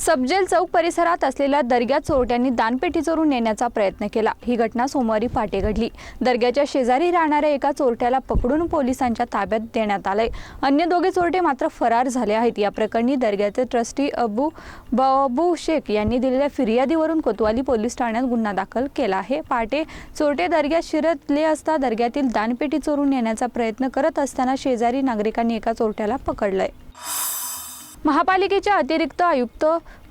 सबजेल चौक परिसरात असलेल्या दर्ग्या चोरट्यांनी दानपेटी चोरून नेण्याचा प्रयत्न केला. ही घटना सोमवारी पहाटे घडली. दर्ग्याच्या शेजारी राहणाऱ्या एका चोरट्याला पकडून पोलिसांच्या ताब्यात देण्यात आलंय. अन्य दोघे चोरटे मात्र फरार झाले आहेत. या प्रकरणी दर्ग्याचे ट्रस्टी अबू बाबू शेख यांनी दिलेल्या फिर्यादीवरून कोतवाली पोलीस ठाण्यात गुन्हा दाखल केला आहे. पहाटे चोरटे दर्ग्यात शिरतले असता दर्ग्यातील दानपेटी चोरून नेण्याचा प्रयत्न करत असताना शेजारी नागरिकांनी एका चोरट्याला पकडलंय. महापालिकेच्या अतिरिक्त आयुक्त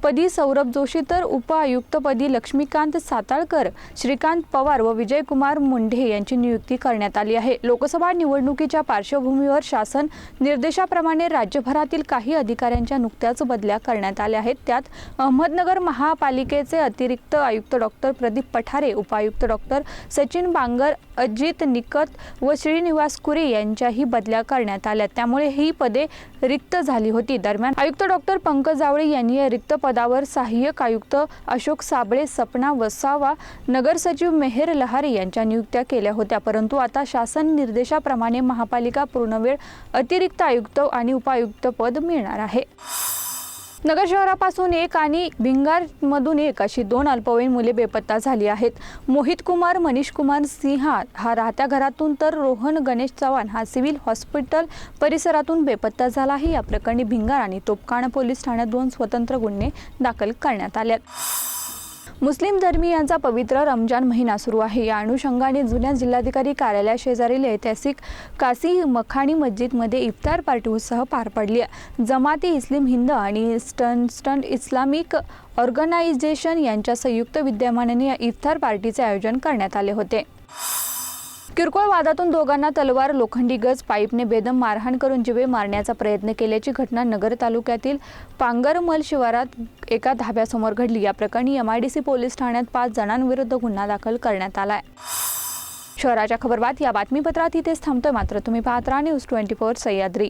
पदी सौरभ जोशी तर उपआयुक्तपदी लक्ष्मीकांत साताळकर श्रीकांत पवार व विजयकुमार मुंढे यांची नियुक्ती करण्यात आली आहे. लोकसभा निवडणुकीच्या पार्श्वभूमीवर शासन निर्देशाप्रमाणे राज्यभरातील काही अधिकाऱ्यांच्या नुकत्याच बदल्या करण्यात आल्या आहेत. त्यात अहमदनगर महापालिकेचे अतिरिक्त आयुक्त डॉक्टर प्रदीप पठारे उपायुक्त डॉक्टर सचिन बांगर अजित निकत व श्रीनिवास कुरे यांच्याही बदल्या करण्यात आल्या. त्यामुळे ही पदे रिक्त झाली होती. दरम्यान आयुक्त डॉक्टर पंकज जावळे यांनी या रिक्त पदावर सहाय्यक आयुक्त अशोक साबळे सपना वसावा नगर सचिव मेहेर लहारी यांच्या नियुक्त्या केल्या होत्या. परंतु आता शासन निर्देशाप्रमाणे महापालिका पूर्णवेळ अतिरिक्त आयुक्त आणि उपायुक्त पद मिळणार आहे. नगर शहरापासून एक आणि भिंगारमधून एक अशी दोन अल्पवयीन मुले बेपत्ता झाली आहेत. मोहित कुमार मनीष कुमार सिंह हा राहत्या घरातून तर रोहन गणेश चव्हाण हा सिव्हिल हॉस्पिटल परिसरातून बेपत्ता झाला आहे या प्रकरणी भिंगार आणि तोपखाना पोलीस ठाण्यात दोन स्वतंत्र गुन्हे दाखल करण्यात आले मुस्लिम धर्मीयांचा पवित्र रमजान महिना सुरू आहे. या अनुषंगाने जुन्या जिल्हाधिकारी कार्यालया शेजारील ऐतिहासिक कासी मखाणी मस्जिदमध्ये इफ्तार पार्टी उत्सव पार पडली. जमाती इस्लिम हिंद आणि स्टन स्टंट इस्लामिक ऑर्गनायझेशन यांच्या संयुक्त विद्यमानाने या इफ्तार पार्टीचे आयोजन करण्यात आले होते. किरकोळ वादातून दोघांना तलवार लोखंडी गज पाईपने बेदम मारहाण करून जिवे मारण्याचा प्रयत्न केल्याची घटना नगर तालुक्यातील पांगरमल शिवारात एका धाब्यासमोर घडली. या प्रकरणी एमआयडीसी पोलीस ठाण्यात पाच जणांविरुद्ध गुन्हा दाखल करण्यात आलाय. शहराच्या खबरबात या बातमीपत्रात इथेच थांबतोय. मात्र तुम्ही पाहत राहा न्यूज ट्वेंटी फोर सह्याद्री.